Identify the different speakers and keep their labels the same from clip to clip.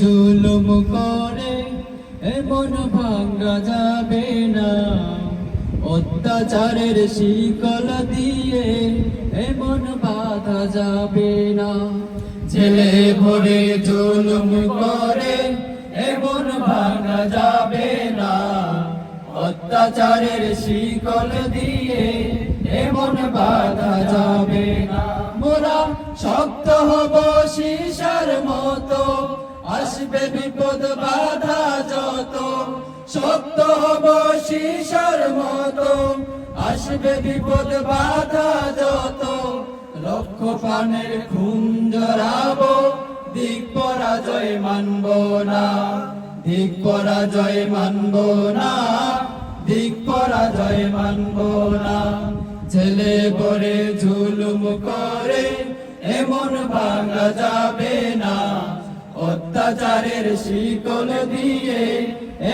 Speaker 1: জুলুম করে এমন ভাঙ্গা যাবে না। অত্যাচারের শিকল দিয়ে এমন বাধা যাবে না। ছেলে ভরে জুলুম করে এমন ভাঙ্গা যাবে না। অত্যাচারের শিকল দিয়ে এমন বাধা মতো, আসবে বিপদ, বাধা যত। হব শিশার মতো, আসবে বিপদ, বাধা যত। লক্ষ খুন জড়াবো, দিক পরাজয় মানব না। দিক পরাজয় মানব না, দিক পরাজয় মানব না। ছেলে পরে ঝুলুম করে, এমন ভাঙা যাবে অত্যাচারের শিকল দিয়ে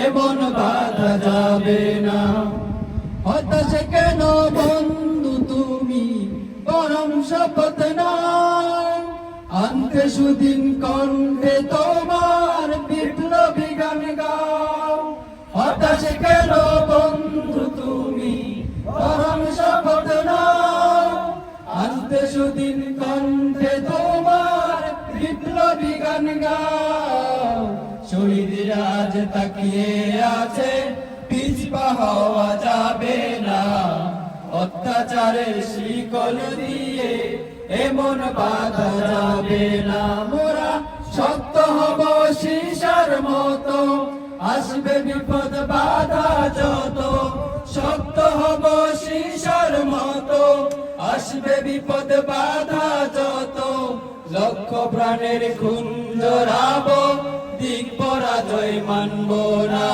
Speaker 1: এমন বাধা যাবে না। হতাশ কেন বন্ধু তুমি, পরম শপথ না আনতে সুদিন কণ্ঠে তোমার বিপ্লবী গান গাও। হতাশ কেন বন্ধু তুমি, পরম শপথ না আনতে সুদিন গান গাও। শহীদরা আজ তাকিয়ে আছে এমন বাধা যাবে মোরা শক্ত হব শিশার মতো। আসবে বিপদ বাধা যত। শক্ত হব শিশার মতো। আসবে বিপদ বাধা প্রাণের খুন জড়াবো দিক পরাজয় মানব না।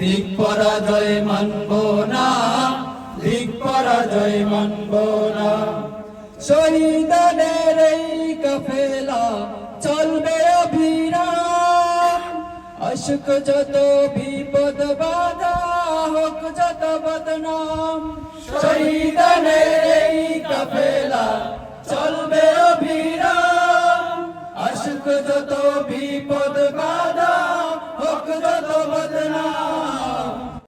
Speaker 1: দিক পরাজয় মানব না, দিক পরাজয় মানব না। শহীদানের এই কাফেলা চলবে অভিরাম। অসুখ যত বিপদ বাধা হোক যত বদনাম। শহীদানের এই কাফেলা